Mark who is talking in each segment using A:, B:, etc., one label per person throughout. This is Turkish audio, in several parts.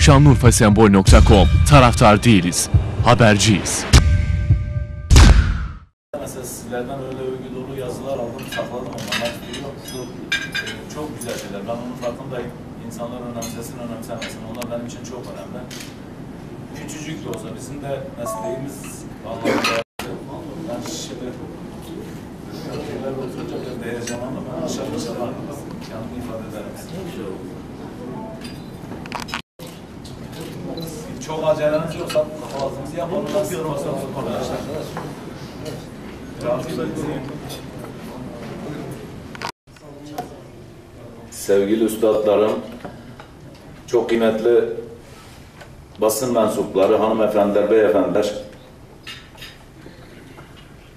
A: Şanlıurfasembol.com Taraftar değiliz, haberciyiz.
B: Mesela sizlerden öyle övgü dolu yazılar aldım, sakladım onları. Çok, çok güzel şeyler. Ben onun farkındayım. İnsanlar önemsesin, önemsemesin. Onlar benim için çok önemli. Küçücük de olsa bizim de mesleğimiz Allah'ın. Ben şimdi Köyler oturunca biraz da heyecanlandım. Ben aşağı aşağı var. Kendimi ifade ederim. Aceleniz yoksa kahvaltımızı yapalım. Nasıl yapalım arkadaşlar?
C: Sevgili üstadlarım, çok kıymetli basın mensupları, hanımefendiler, beyefendiler.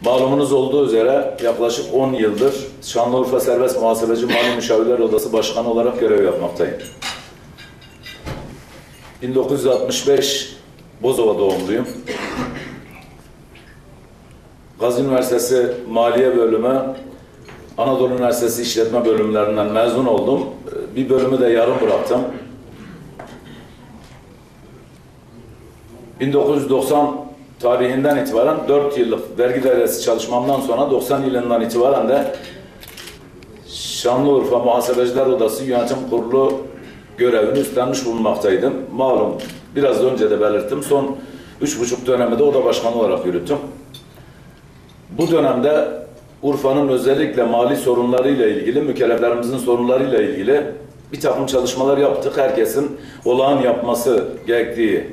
C: Malumunuz olduğu üzere yaklaşık 10 yıldır Şanlıurfa Serbest Muhasebeci Mali Müşavirler Odası Başkanı olarak görev yapmaktayım. 1965 Bozova doğumluyum. Gazi Üniversitesi Maliye Bölümü Anadolu Üniversitesi İşletme Bölümlerinden mezun oldum. Bir bölümü de yarım bıraktım. 1990 tarihinden itibaren 4 yıllık vergi dairesi çalışmamdan sonra 90 yılından itibaren de Şanlıurfa Muhasebeciler Odası Yönetim Kurulu görevini üstlenmiş bulunmaktaydım. Malum biraz önce de belirttim. Son 3,5 dönemi de oda başkanı olarak yürüttüm. Bu dönemde Urfa'nın özellikle mali sorunlarıyla ilgili, mükelleflerimizin sorunlarıyla ilgili bir takım çalışmalar yaptık. Herkesin olağan yapması gerektiği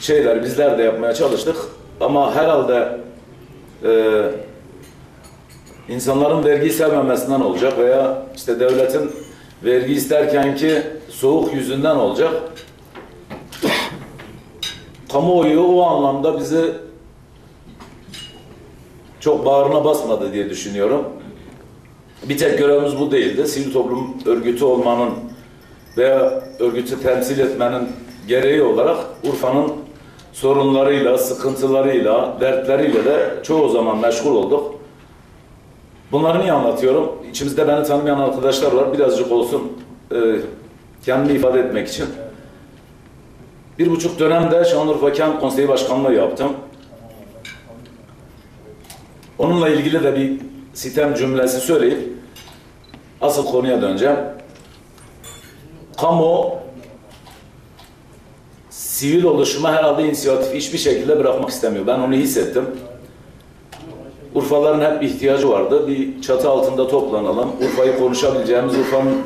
C: şeyler bizler de yapmaya çalıştık. Ama herhalde e, insanların vergi sevmemesinden olacak veya işte devletin vergi isterken ki soğuk yüzünden olacak. Kamuoyu o anlamda bizi çok bağrına basmadı diye düşünüyorum. Bir tek görevimiz bu değildi. Sivil toplum örgütü olmanın veya örgütü temsil etmenin gereği olarak Urfa'nın sorunlarıyla, sıkıntılarıyla, dertleriyle de çoğu zaman meşgul olduk. Bunları niye anlatıyorum? İçimizde beni tanımayan arkadaşlar var. Birazcık olsun e, kendimi ifade etmek için. Bir buçuk dönemde Şanlıurfa Kent Konseyi Başkanlığı yaptım. Onunla ilgili de bir sitem cümlesi söyleyip asıl konuya döneceğim. Kamu sivil oluşuma herhalde inisiyatif hiçbir şekilde bırakmak istemiyor. Ben onu hissettim. Urfaların hep ihtiyacı vardı. Bir çatı altında toplanalım. Urfa'yı konuşabileceğimiz, Urfa'nın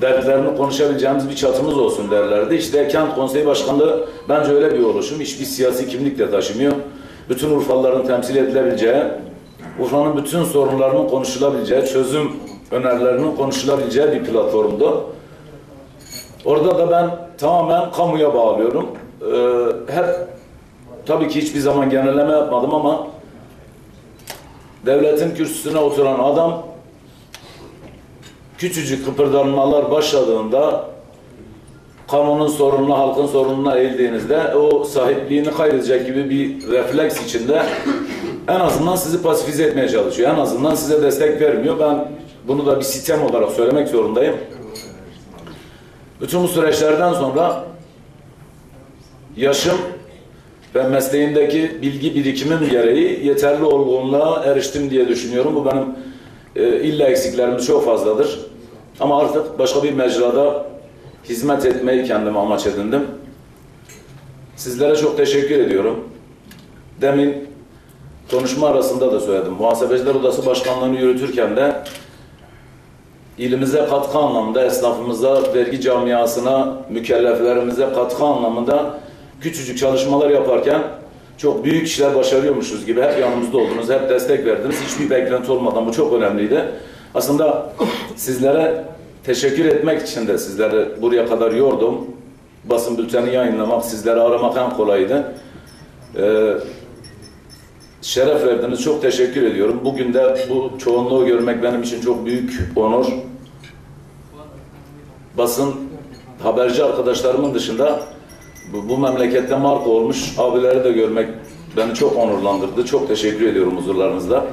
C: dertlerini konuşabileceğimiz bir çatımız olsun derlerdi. İşte Kent Konseyi Başkanlığı bence öyle bir oluşum. Hiçbir siyasi kimlik de taşımıyor. Bütün Urfalıların temsil edilebileceği, Urfa'nın bütün sorunlarının konuşulabileceği, çözüm önerilerinin konuşulabileceği bir platformdu. Orada da ben tamamen kamuya bağlıyorum. Ee, hep tabii ki hiçbir zaman genelleme yapmadım ama devletin kürsüsüne oturan adam küçücük kıpırdanmalar başladığında kamunun sorununa, halkın sorununa eğildiğinizde o sahipliğini kaybedecek gibi bir refleks içinde en azından sizi pasifize etmeye çalışıyor. En azından size destek vermiyor. Ben bunu da bir sistem olarak söylemek zorundayım. Bütün bu süreçlerden sonra yaşım ve mesleğindeki bilgi birikimim gereği yeterli olgunluğa eriştim diye düşünüyorum. Bu benim e, illa eksiklerimiz çok fazladır. Ama artık başka bir mecrada hizmet etmeyi kendime amaç edindim. Sizlere çok teşekkür ediyorum. Demin konuşma arasında da söyledim. Muhasebeciler Odası Başkanlığı'nı yürütürken de ilimize katkı anlamında, esnafımıza, vergi camiasına, mükelleflerimize katkı anlamında küçücük çalışmalar yaparken çok büyük işler başarıyormuşuz gibi hep yanımızda oldunuz, hep destek verdiniz. Hiçbir beklenti olmadan bu çok önemliydi. Aslında sizlere teşekkür etmek için de sizleri buraya kadar yordum. Basın bülteni yayınlamak, sizleri aramak en kolaydı. Ee, şeref verdiniz. Çok teşekkür ediyorum. Bugün de bu çoğunluğu görmek benim için çok büyük onur. Basın haberci arkadaşlarımın dışında bu, bu memlekette marka olmuş abileri de görmek beni çok onurlandırdı. Çok teşekkür ediyorum huzurlarınızda.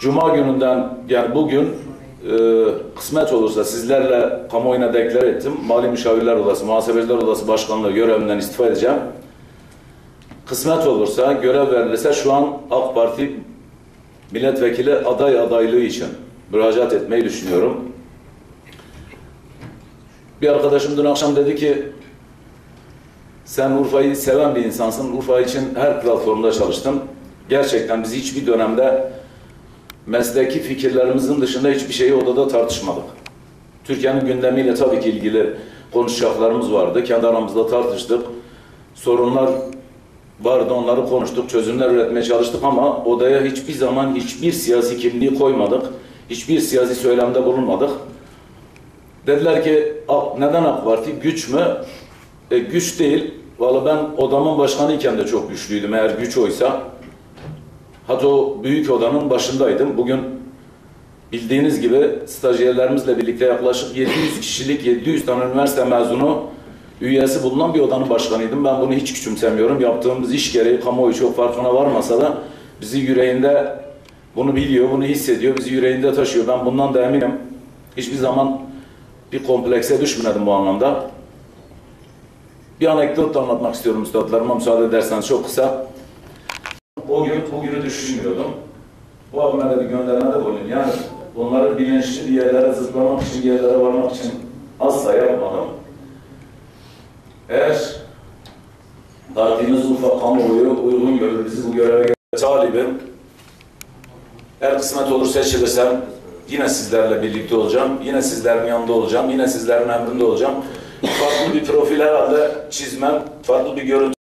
C: Cuma gününden yani bugün kısmet olursa sizlerle kamuoyuna deklar ettim. Mali Müşavirler Odası, Muhasebeciler Odası Başkanlığı görevimden istifa edeceğim. Kısmet olursa, görev verilirse şu an AK Parti milletvekili aday adaylığı için müracaat etmeyi düşünüyorum. Bir arkadaşım dün akşam dedi ki sen Urfa'yı seven bir insansın. Urfa için her platformda çalıştın. Gerçekten biz hiçbir dönemde mesleki fikirlerimizin dışında hiçbir şeyi odada tartışmadık. Türkiye'nin gündemiyle tabii ki ilgili konuşacaklarımız vardı. Kendi aramızda tartıştık. Sorunlar vardı, onları konuştuk, çözümler üretmeye çalıştık ama odaya hiçbir zaman hiçbir siyasi kimliği koymadık. Hiçbir siyasi söylemde bulunmadık. Dediler ki "A- neden AK Parti? Güç mü? E, güç değil. Valla ben odamın başkanı iken de çok güçlüydüm eğer güç oysa. Hatta o büyük odanın başındaydım. Bugün bildiğiniz gibi stajyerlerimizle birlikte yaklaşık 700 kişilik 700 tane üniversite mezunu üyesi bulunan bir odanın başkanıydım. Ben bunu hiç küçümsemiyorum. Yaptığımız iş gereği kamuoyu çok farkına varmasa da bizi yüreğinde bunu biliyor, bunu hissediyor, bizi yüreğinde taşıyor. Ben bundan da eminim. Hiçbir zaman bir komplekse düşmedim bu anlamda. Bir anekdot da anlatmak istiyorum üstadlarıma müsaade ederseniz çok kısa. O gün bugünü düşünmüyordum. Bu abime de bir göndermede bulunayım. Yani bunları bilinçli bir yerlere zıplamak için, bir yerlere varmak için asla yapmadım. Eğer partimiz Urfa kamuoyu uygun görür, bizi bu göreve göre talibim. Eğer kısmet olur seçilirsem yine sizlerle birlikte olacağım. Yine sizlerin yanında olacağım. Yine sizlerin emrinde olacağım. Farklı bir profil herhalde çizmem, farklı bir görüntü